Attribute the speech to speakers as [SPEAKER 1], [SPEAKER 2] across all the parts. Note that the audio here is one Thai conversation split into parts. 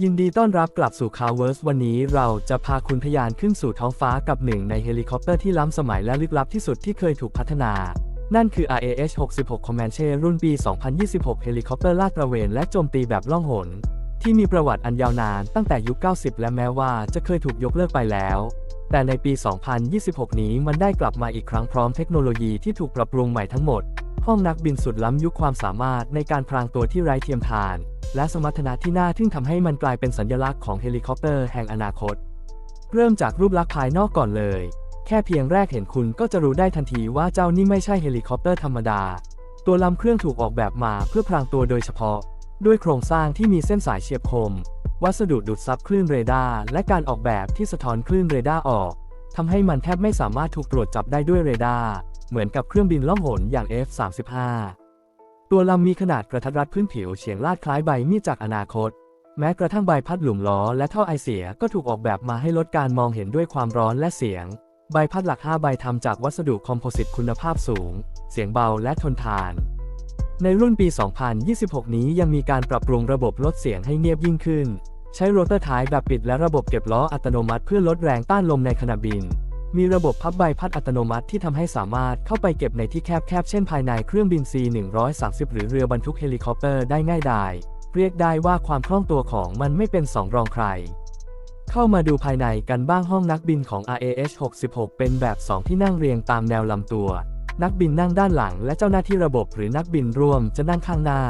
[SPEAKER 1] ยินดีต้อนรับกลับสู่คาเวิร์สวันนี้เราจะพาคุณทะยานขึ้นสู่ท้องฟ้ากับหนึ่งในเฮลิคอปเตอร์ที่ล้ำสมัยและลึกลับที่สุดที่เคยถูกพัฒนา นั่นคือ RAH 66 Comanche รุ่นปี 2026 เฮลิคอปเตอร์ลาดตระเวนและโจมตีแบบล่องหน ที่มีประวัติอันยาวนานตั้งแต่ยุค 90 และแม้ว่าจะเคยถูกยกเลิกไปแล้ว แต่ในปี 2026 นี้มันได้กลับมาอีกครั้งพร้อมเทคโนโลยีที่ถูกปรับปรุงใหม่ทั้งหมด ห้องนักบินสุดล้ำยุคความสามารถในการพรางตัวที่ไร้เทียมทาน และสมรรถนะที่น่าทึ่งทำให้มันกลายเป็นสัญลักษณ์ของเฮลิคอปเตอร์แห่งอนาคต เริ่มจากรูปลักษณ์ภายนอกก่อนเลย แค่เพียงแรกเห็นคุณก็จะรู้ได้ทันทีว่าเจ้านี่ไม่ใช่เฮลิคอปเตอร์ธรรมดา ตัวลำเครื่องถูกออกแบบมาเพื่อพรางตัวโดยเฉพาะ ด้วยโครงสร้างที่มีเส้นสายเฉียบคม วัสดุดูดซับคลื่นเรดาร์และการออกแบบที่สะท้อนคลื่นเรดาร์ออกทำให้มันแทบไม่สามารถถูกตรวจจับได้ด้วยเรดาร์เหมือนกับเครื่องบินล่องหนอย่าง F-35 ตัวลำมีขนาดกระทัดรัดพื้นผิวเฉียงลาดคล้ายใบมีดจากอนาคต แม้กระทั่งใบพัดหลุมล้อและท่อไอเสียก็ถูกออกแบบมาให้ลดการมองเห็นด้วยความร้อนและเสียง ใบพัดหลัก 5 ใบทำจากวัสดุคอมโพสิตคุณภาพสูง เสียงเบาและทนทาน ในรุ่นปี 2026 นี้ยังมีการปรับปรุงระบบลดเสียงให้เงียบยิ่งขึ้น ใช้โรเตอร์ท้ายแบบปิดและระบบเก็บล้ออัตโนมัติเพื่อลดแรงต้านลมในขณะบิน มีระบบพับใบพัดอัตโนมัติที่ทำให้สามารถเข้าไปเก็บในที่แคบๆ เช่นภายในเครื่องบิน C-130 หรือเรือบรรทุกเฮลิคอปเตอร์ได้ง่ายดาย เรียกได้ว่าความคล่องตัวของมันไม่เป็นสองรองใคร เข้ามาดูภายในกันบ้างห้องนักบินของ RAH 66 เป็นแบบ 2 ที่นั่งเรียงตามแนวลำตัว นักบินนั่งด้านหลังและเจ้าหน้าที่ระบบหรือนักบินร่วมจะนั่งข้างหน้า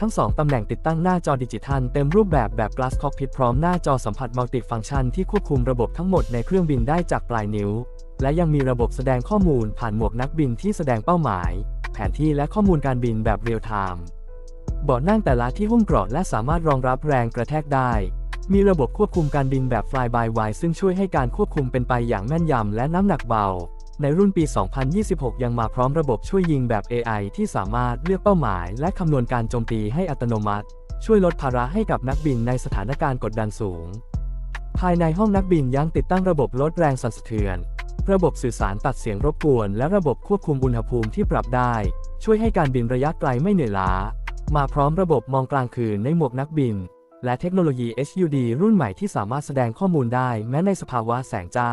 [SPEAKER 1] ทั้งสองตำแหน่งติดตั้งหน้าจอดิจิทัลเต็มรูปแบบแบบ Glass Cockpit พร้อมหน้าจอสัมผัสมัลติฟังก์ชันที่ควบคุมระบบทั้งหมดในเครื่องบินได้จากปลายนิ้ว และยังมีระบบแสดงข้อมูลผ่านหมวกนักบินที่แสดงเป้าหมาย แผนที่และข้อมูลการบินแบบเรียลไทม์เบาะนั่งแต่ละที่หุ้มเกราะและสามารถรองรับแรงกระแทกได้ มีระบบควบคุมการบินแบบ Fly by Wire ซึ่งช่วยให้การควบคุมเป็นไปอย่างแม่นยำและน้ำหนักเบา ในรุ่นปี 2026 ยังมาพร้อมระบบช่วยยิงแบบ AI ที่สามารถเลือกเป้าหมาย และคำนวณการโจมตีให้อัตโนมัติ ช่วยลดภาระให้กับนักบินในสถานการณ์กดดันสูง ภายในห้องนักบินยังติดตั้งระบบลดแรงสั่นสะเทือน ระบบสื่อสารตัดเสียงรบกวน และระบบควบคุมอุณหภูมิที่ปรับได้ ช่วยให้การบินระยะไกลไม่เหนื่อยล้า มาพร้อมระบบมองกลางคืนในหมวกนักบิน และเทคโนโลยี HUD รุ่นใหม่ที่สามารถแสดงข้อมูลได้แม้ในสภาวะแสงจ้า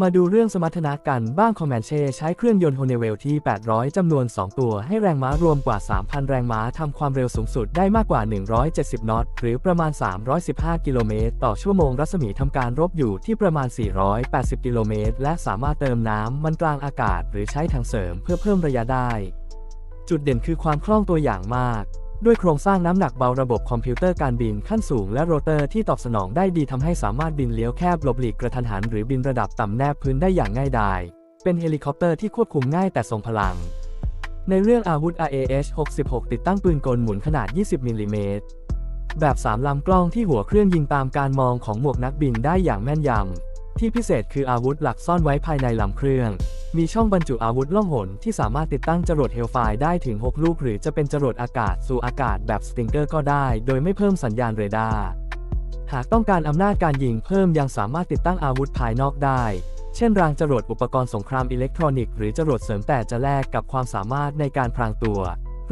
[SPEAKER 1] มาดูเรื่องสมรรถนะกันบ้างคอมแมนเช่ใช้เครื่องยนต์โฮเนเวลที่ 800 จำนวน 2 ตัว ให้แรงม้ารวมกว่า 3,000 แรงม้าทำความเร็วสูงสุดได้มากกว่า 170 นอต หรือประมาณ 315 กิโลเมตร ต่อชั่วโมงรัศมีทำการรบอยู่ที่ประมาณ 480 กิโลเมตร และสามารถเติมน้ำมันกลางอากาศ หรือใช้ถังเสริมเพื่อเพิ่มระยะได้ จุดเด่นคือความคล่องตัวอย่างมาก ด้วยโครงสร้างน้ำหนักเบาระบบคอมพิวเตอร์การบินขั้นสูงและโรเตอร์ที่ตอบสนองได้ดีทำให้สามารถบินเลี้ยวแคบหลบหลีกกระทันหันหรือบินระดับต่ำแนบพื้นได้อย่างง่ายดาย เป็นเฮลิคอปเตอร์ที่ควบคุมง่ายแต่ทรงพลัง ในเรื่องอาวุธ RAH 66 ติดตั้งปืนกลหมุนขนาด 20 มิลลิเมตรแบบ3ลำกล้องที่หัวเครื่องยิงตามการมองของหมวกนักบินได้อย่างแม่นยำ ที่พิเศษคืออาวุธหลักซ่อนไว้ภายในลำเครื่อง มีช่องบรรจุอาวุธล่องหนที่สามารถติดตั้งจรวดเฮลไฟได้ถึง 6 ลูก หรือจะเป็นจรวดอากาศสู่อากาศแบบสติงเกอร์ก็ได้ โดยไม่เพิ่มสัญญาณเรดาร์ หากต้องการอำนาจการยิงเพิ่มยังสามารถติดตั้งอาวุธภายนอกได้ เช่นรางจรวดอุปกรณ์สงครามอิเล็กทรอนิกส์หรือจรวดเสริมแต่จะแลกกับความสามารถในการพรางตัว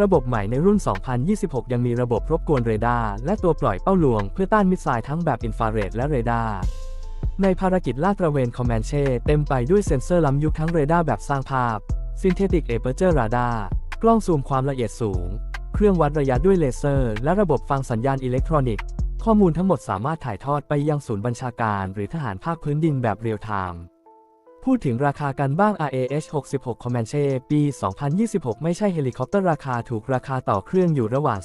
[SPEAKER 1] ระบบใหม่ในรุ่น 2026 ยังมีระบบรบกวนเรดาร์และตัวปล่อยเป้าลวง เพื่อต้านมิสไซล์ทั้งแบบอินฟราเรดและเรดาร์ ในภารกิจลาดตระเวนคอมแมนเช่เต็มไปด้วยเซ็นเซอร์ล้ำยุคทั้งเรดาร์แบบสร้างภาพ Synthetic Aperture Radar กล้องซูมความละเอียดสูง เครื่องวัดระยะด้วยเลเซอร์ และระบบฟังสัญญาณอิเล็กทรอนิกส์ ข้อมูลทั้งหมดสามารถถ่ายทอดไปยังศูนย์บัญชาการ หรือทหารภาคพื้นดินแบบเรียลไทม์ พูดถึงราคากันบ้าง RAH 66 Comanche ปี 2026 ไม่ใช่เฮลิคอปเตอร์ราคาถูกราคาต่อเครื่องอยู่ระหว่าง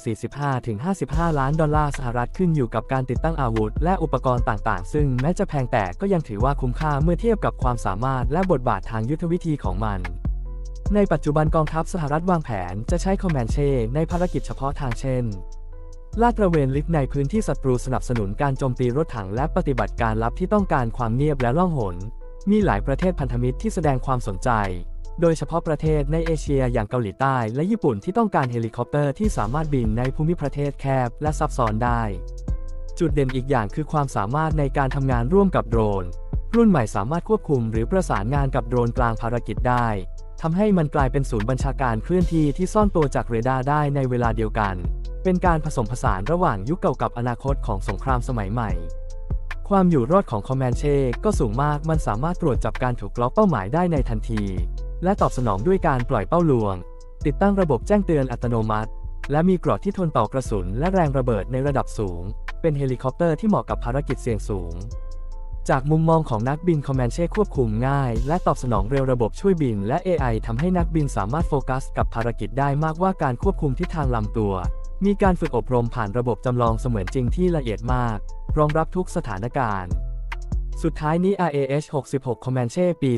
[SPEAKER 1] 45-55 ล้านดอลลาร์สหรัฐขึ้นอยู่กับการติดตั้งอาวุธ และอุปกรณ์ต่างๆ ซึ่งแม้จะแพงแต่ก็ยังถือว่าคุ้มค่าเมื่อเทียบกับความสามารถและบทบาททางยุทธวิธีของมัน ในปัจจุบันกองทัพสหรัฐวางแผนจะใช้ Comanche ในภารกิจเฉพาะทางเช่นลาดตระเวนลึกในพื้นที่ศัตรูสนับสนุนการโจมตีรถถังและปฏิบัติการลับที่ต้องการความเงียบและล่องหน มีหลายประเทศพันธมิตรที่แสดงความสนใจ โดยเฉพาะประเทศในเอเชียอย่างเกาหลีใต้และญี่ปุ่นที่ต้องการเฮลิคอปเตอร์ที่สามารถบินในภูมิประเทศแคบและซับซ้อนได้ จุดเด่นอีกอย่างคือความสามารถในการทำงานร่วมกับโดรน รุ่นใหม่สามารถควบคุมหรือประสานงานกับโดรนกลางภารกิจได้ทำให้มันกลายเป็นศูนย์บัญชาการเคลื่อนที่ที่ซ่อนตัวจากเรดาร์ได้ในเวลาเดียวกัน เป็นการผสมผสานระหว่างยุคเก่ากับอนาคตของสงครามสมัยใหม่ ความอยู่รอดของคอมแมนเช่ก็สูงมาก มันสามารถตรวจจับการถูกล็อกเป้าหมายได้ในทันที และตอบสนองด้วยการปล่อยเป้าลวง ติดตั้งระบบแจ้งเตือนอัตโนมัติ และมีกรอดที่ทนต่อกระสุนและแรงระเบิดในระดับสูง เป็นเฮลิคอปเตอร์ที่เหมาะกับภารกิจเสี่ยงสูง จากมุมมองของนักบินคอมแมนเช่ควบคุมง่าย และตอบสนองเร็วระบบช่วยบิน และ AI ทำให้นักบินสามารถโฟกัส กับภารกิจได้มากกว่าการควบคุมทิศทางลำตัว มีการฝึกอบรมผ่านระบบจำลองเสมือนจริงที่ละเอียดมาก รองรับทุกสถานการณ์ สุดท้ายนี้ RAH 66 Comanche ปี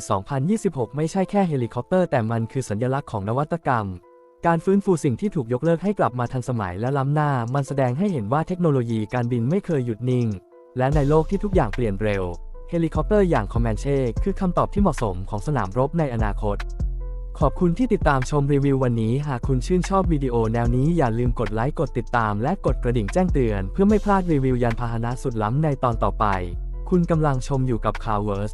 [SPEAKER 1] 2026 ไม่ใช่แค่เฮลิคอปเตอร์แต่มันคือสัญลักษณ์ของนวัตกรรม การฟื้นฟูสิ่งที่ถูกยกเลิกให้กลับมาทันสมัยและล้ำหน้า มันแสดงให้เห็นว่าเทคโนโลยีการบินไม่เคยหยุดนิ่ง และในโลกที่ทุกอย่างเปลี่ยนเร็ว เฮลิคอปเตอร์อย่าง Comanche คือคำตอบที่เหมาะสมของสนามรบในอนาคต ขอบคุณที่ติดตามชมรีวิววันนี้ หากคุณชื่นชอบวิดีโอแนวนี้อย่าลืมกดไลค์ กดติดตาม และกดกระดิ่งแจ้งเตือน เพื่อไม่พลาดรีวิวยานพาหนะสุดล้ำในตอนต่อไป คุณกำลังชมอยู่กับ c a r w o r s